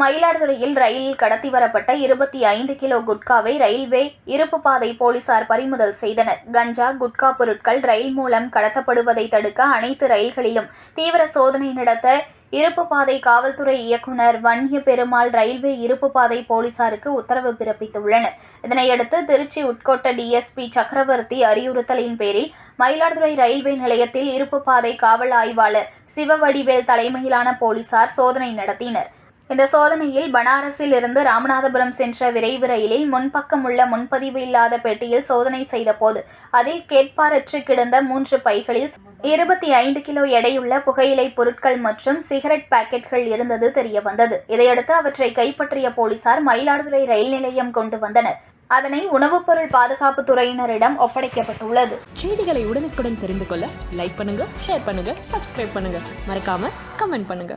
மயிலாடுதுறையில் ரயிலில் கடத்தி வரப்பட்ட இருபத்தி ஐந்து கிலோ குட்காவை ரயில்வே இருப்பு பாதை போலீசார் பறிமுதல் செய்தனர். கஞ்சா குட்கா பொருட்கள் ரயில் மூலம் கடத்தப்படுவதை தடுக்க அனைத்து ரயில்களிலும் தீவிர சோதனை நடத்த இருப்பு பாதை காவல்துறை இயக்குனர் வன்னிய பெருமாள் ரயில்வே இருப்பு பாதை போலீசாருக்கு உத்தரவு பிறப்பித்துள்ளனர். இதனையடுத்து திருச்சி உட்கோட்ட டிஎஸ்பி சக்கரவர்த்தி அறிவுறுத்தலின் பேரில் மயிலாடுதுறை ரயில்வே நிலையத்தில் இருப்பு பாதை காவல் ஆய்வாளர் சிவவடிவேல் தலைமையிலான போலீசார் சோதனை நடத்தினர். இந்த சோதனையில் பனாரஸில் இருந்து ராமநாதபுரம் சென்ற விரைவு ரயிலில் முன்பக்கம் உள்ள முன்பதிவு இல்லாத பெட்டியில் சோதனை செய்தபோது அதில் கேட்பாரற்று கிடந்த மூன்று பைகளில் இருபத்தி ஐந்து கிலோ எடையுள்ள புகையிலை பொருட்கள் மற்றும் சிகரெட் பாக்கெட்கள் இருந்தது தெரியவந்தது. இதையடுத்து அவற்றை கைப்பற்றிய போலீசார் மயிலாடுதுறை ரயில் நிலையம் கொண்டு வந்தனர். அதனை உணவுப் பொருள் பாதுகாப்பு துறையினரிடம் ஒப்படைக்கப்பட்டுள்ளது. செய்திகளை உடனுக்குடன் தெரிந்து கொள்ள லைக் பண்ணுங்க ஷேர் பண்ணுங்க சப்ஸ்கிரைப் பண்ணுங்க. மறக்காம கமெண்ட் பண்ணுங்க.